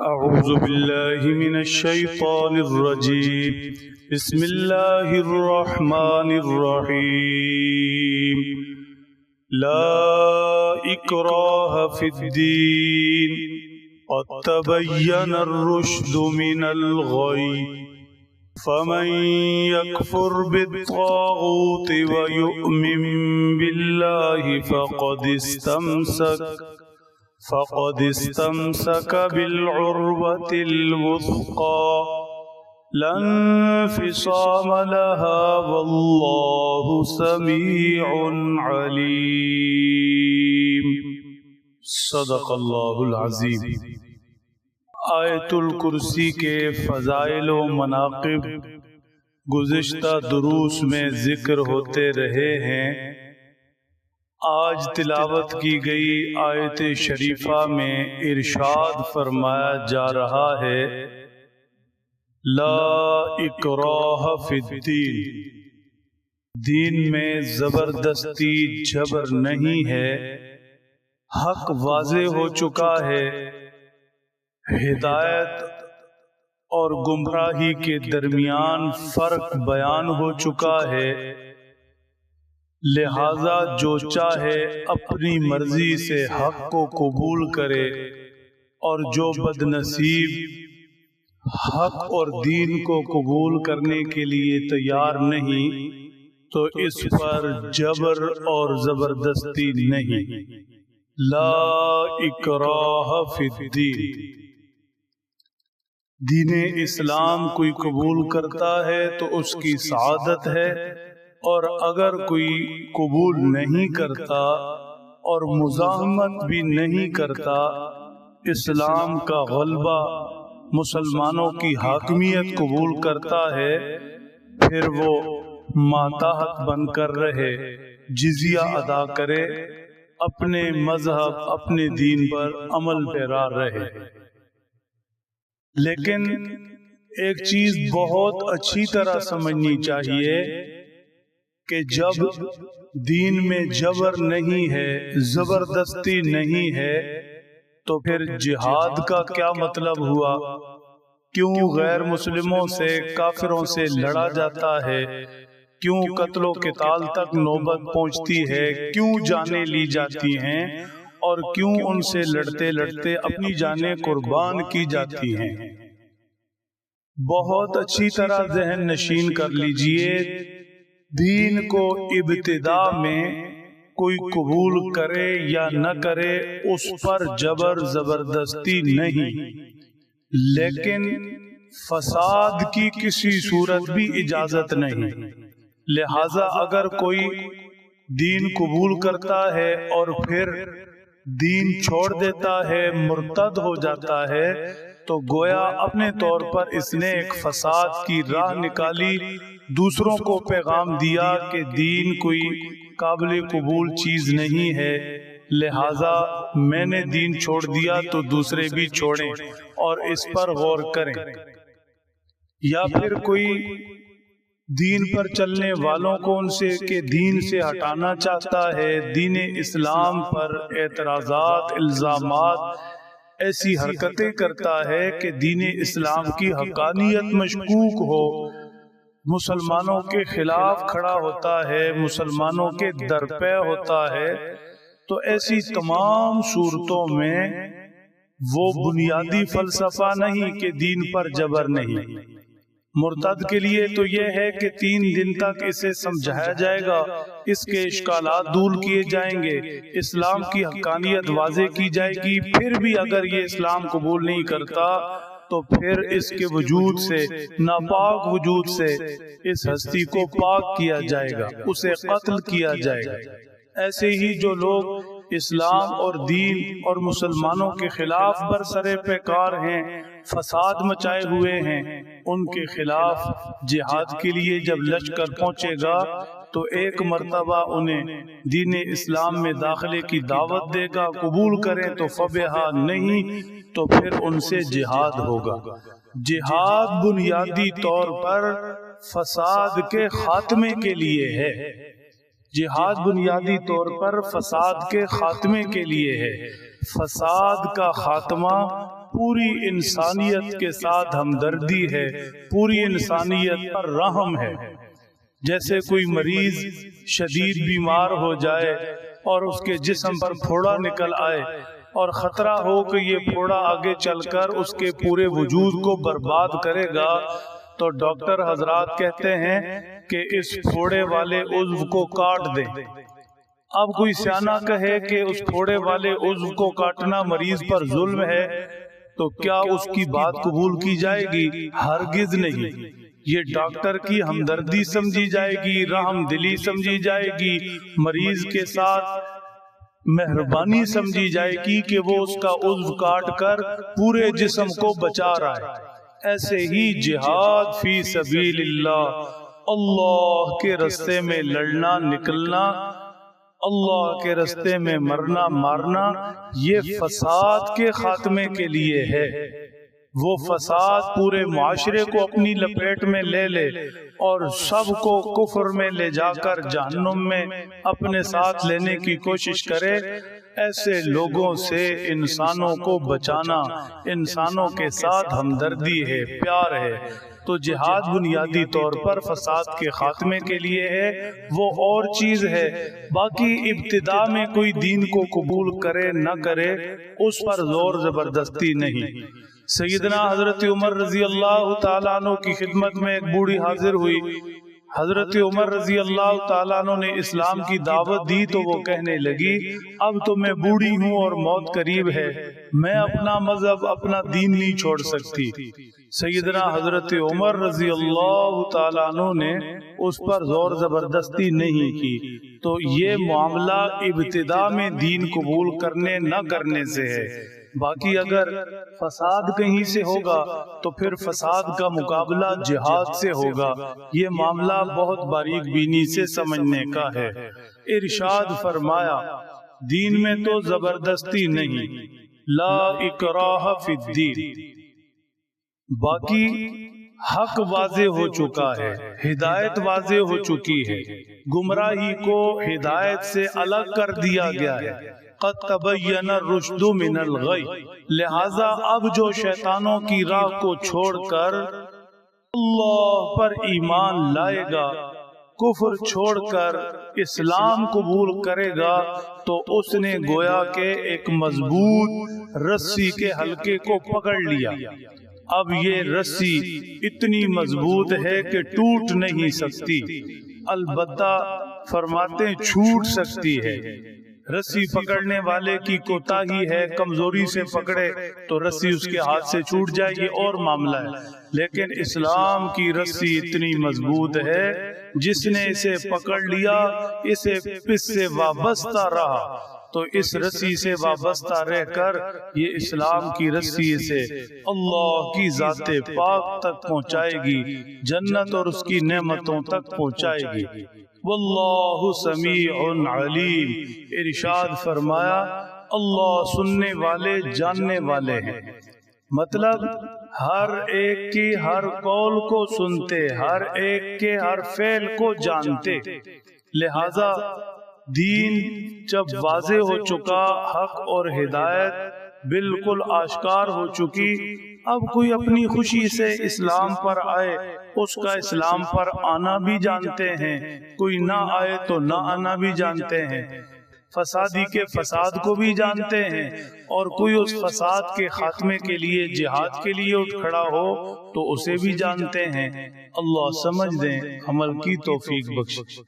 أعوذ بالله من الشيطان الرجيم. بسم الله الرحمن الرحيم. لا إكراه في الدين. قد تبين الرشد من الغي. فمن يكفر بالطاغوت ويؤمن بالله فقد استمسك. فقد استمسك بالعروة الوثقى. لا انفصام لها والله سميع عليم. صدق اللہ العظیم. آیت الکرسی کے فضائل و مناقب گزشتہ دروس میں ذکر ہوتے رہے ہیں۔ آج تلاوت کی گئی آیت شریفہ میں ارشاد فرمایا جا رہا ہے۔ لا اکراہ فی الدین۔ دین میں زبردستی جبر نہیں ہے۔ حق واضح ہو چکا ہے۔ ہدایت اور گمراہی کے درمیان فرق بیان ہو چکا ہے۔ لہذا جو چاہے اپنی مرضی سے حق کو قبول کرے اور جو بد نصیب حق اور دین کو قبول کرنے کے لیے تیار نہیں، تو اس پر جبر اور زبردستی نہیں۔ لا اکراہ فی الدین۔ دین اسلام کوئی قبول کرتا ہے تو اس کی سعادت ہے۔ اور اگر کوئی قبول نہیں کرتا اور مزاحمت بھی نہیں کرتا، اسلام کا غلبہ مسلمانوں کی حاکمیت قبول کرتا ہے، پھر وہ ماتحت بن کر رہے، جزیہ ادا کرے، اپنے مذہب، اپنے دین پر عمل پیرا رہے۔ لیکن ایک چیز بہت اچھی طرح سمجھنی چاہیے کہ جب دین میں جبر نہیں ہے زبردستی نہیں ہے تو پھر جہاد کا کیا مطلب ہوا؟ کیوں غیر مسلموں سے کافروں سے لڑا جاتا ہے؟ کیوں قتل و قتال تک نوبت پہنچتی ہے؟ کیوں جانے لی جاتی ہیں؟ اور کیوں ان سے لڑتے لڑتے اپنی جانیں قربان کی جاتی ہیں؟ بہت اچھی طرح ذہن نشین کر لیجیے دین کو ابتدا میں کوئی قبول کرے یا نہ کرے اس پر جبر زبردستی نہیں۔ لیکن فساد کی کسی صورت بھی اجازت نہیں۔ لہذا اگر کوئی دین قبول کرتا ہے اور پھر دین چھوڑ دیتا ہے، مرتد ہو جاتا ہے، تو گویا اپنے طور پر اس نے ایک فساد کی راہ نکالی، دوسروں کو پیغام دیا کہ دین کوئی قابل قبول چیز نہیں ہے، لہذا میں نے دین چھوڑ دیا تو دوسرے بھی چھوڑیں اور اس پر غور کریں۔ یا پھر کوئی دین پر چلنے والوں کو ان سے کہ دین سے ہٹانا چاہتا ہے۔ دین اسلام پر اعتراضات، الزامات ایسی حرکتیں کرتا ہے کہ دین اسلام کی حقانیت مشکوک ہو۔ مسلمانوں کے خلاف کھڑا ہوتا ہے، مسلمانوں کے درپے ہوتا ہے۔ تو ایسی تمام صورتوں میں وہ بنیادی فلسفہ نہیں کہ دین پر جبر نہیں۔ مرتد کے لیے تو یہ ہے کہ تین دن تک اسے سمجھایا جائے گا۔ اس کے اشکالات دور کیے جائیں گے۔ اسلام کی حقانیت واضح کی جائے گی۔ پھر بھی اگر یہ اسلام قبول نہیں کرتا تو پھر اس کے وجود سے، ناپاک وجود سے اس ہستی کو پاک کیا جائے گا۔ اسے قتل کیا جائے گا۔ ایسے ہی جو لوگ اسلام اور دین اور مسلمانوں کے خلاف برسرے پیکار ہیں فساد مچائے ہوئے ہیں۔ ان کے خلاف جہاد کے لیے جب لشکر پہنچے گا، تو ایک مرتبہ انہیں دین اسلام میں داخلے کی دعوت دے گا، قبول کریں تو فبہا نہیں، تو پھر ان سے جہاد ہوگا۔ جہاد بنیادی طور پر فساد کے خاتمے کے لیے ہے۔ جہاد بنیادی طور پر فساد کے خاتمے کے لیے ہے۔ فساد کا خاتمہ پوری انسانیت کے ساتھ ہمدردی ہے، پوری انسانیت پر رحم ہے۔ جیسے کوئی مریض شدید بیمار ہو جائے اور اس کے جسم پر پھوڑا نکل آئے اور خطرہ ہو کہ یہ پھوڑا آگے چل کر اس کے پورے وجود کو برباد کرے گا، تو ڈاکٹر حضرات کہتے ہیں کہ اس پھوڑے والے عضو کو کاٹ دیں۔ اب کوئی سیانہ کہے کہ اس پھوڑے والے عضو کو کاٹنا مریض پر ظلم ہے تو کیا اس کی بات قبول کی جائے گی؟ ہرگز نہیں۔ یہ ڈاکٹر کی ہمدردی سمجھی جائے گی، رحم دلی سمجھی جائے گی۔ مریض کے ساتھ مہربانی سمجھی جائے گی کہ وہ اس کا عضو کاٹ کر پورے جسم کو بچا رہا ہے۔ ایسے ہی جہاد فی سبیل اللہ اللہ کے رستے میں لڑنا، نکلنا اللہ کے رستے میں مرنا مارنا یہ فساد کے خاتمے کے لیے ہے۔ وہ فساد پورے معاشرے کو اپنی لپیٹ میں لے لے اور سب کو کفر میں لے جا کر جہنم میں اپنے ساتھ لینے کی کوشش کرے۔ ایسے لوگوں سے انسانوں کو بچانا انسانوں کے ساتھ ہمدردی ہے۔ پیار ہے۔ تو جہاد بنیادی طور پر فساد کے خاتمے کے لیے ہے وہ اور چیز ہے۔ باقی ابتدا میں کوئی دین کو قبول کرے نہ کرے اس پر زور زبردستی نہیں۔ سیدنا حضرت عمر رضی اللہ تعالیٰ عنہ کی خدمت میں ایک بوڑھی حاضر ہوئی۔ حضرت عمر رضی اللہ تعالیٰ عنہ نے اسلام کی دعوت دی تو وہ کہنے لگی اب تو میں بوڑھی ہوں اور موت قریب ہے میں اپنا مذہب اپنا دین نہیں چھوڑ سکتی۔ سیدنا حضرت عمر رضی اللہ تعالیٰ عنہ نے اس پر زور زبردستی نہیں کی۔ تو یہ معاملہ ابتدا میں دین قبول کرنے نہ کرنے سے ہے۔ باقی اگر فساد کہیں سے ہوگا تو پھر فساد کا مقابلہ جہاد سے ہوگا۔ یہ معاملہ بہت باریک بینی سے سمجھنے کا ہے۔ ارشاد فرمایا، دین میں تو زبردستی نہیں۔ لا اکراہ فی الدین۔ باقی حق واضح ہو چکا ہے، ہدایت واضح ہو چکی ہے۔ گمراہی کو ہدایت سے الگ کر دیا گیا ہے۔ قد تبین الرشد من الغی. لہذا اب جو شیطانوں کی راہ کو چھوڑ کر اللہ پر ایمان لائے گا، کفر چھوڑ کر اسلام قبول کرے گا، تو اس نے گویا کے ایک مضبوط رسی کے حلقے کو پکڑ لیا۔ اب یہ رسی اتنی مضبوط ہے کہ ٹوٹ نہیں سکتی۔ البتہ فرماتے چھوٹ سکتی ہے۔ رسی پکڑنے والے کی کوتا ہی ہے، کمزوری سے پکڑے تو رسی اس کے ہاتھ سے چھوٹ جائے، یہ اور معاملہ ہے۔ لیکن اسلام کی رسی اتنی مضبوط ہے، جس نے اسے پکڑ لیا، اسے پس سے وابستہ رہا۔ تو اس رسی سے وابستہ رہ کر یہ اسلام کی رسی سے اللہ کی ذات پاک تک پہنچائے گی، جنت اور اس کی نعمتوں تک پہنچائے گی۔ واللہ سمیع علیم۔ ارشاد فرمایا، اللہ سننے والے جاننے والے ہیں۔ مطلب ہر ایک کی ہر قول کو سنتے، ہر ایک کے ہر فعل کو جانتے۔ لہذا، دین جب واضح ہو چکا، حق اور ہدایت بالکل آشکار ہو چکی، اب کوئی اپنی خوشی سے اسلام پر آئے۔ اس کا اسلام پر آنا بھی جانتے ہیں۔ کوئی نہ آئے تو نہ آنا بھی جانتے ہیں۔ فسادی کے فساد کو بھی جانتے ہیں۔ اور کوئی اس فساد کے خاتمے کے لیے جہاد کے لیے اٹھ کھڑا ہو تو اسے بھی جانتے ہیں۔ اللہ سمجھ دیں، عمل کی توفیق بخش۔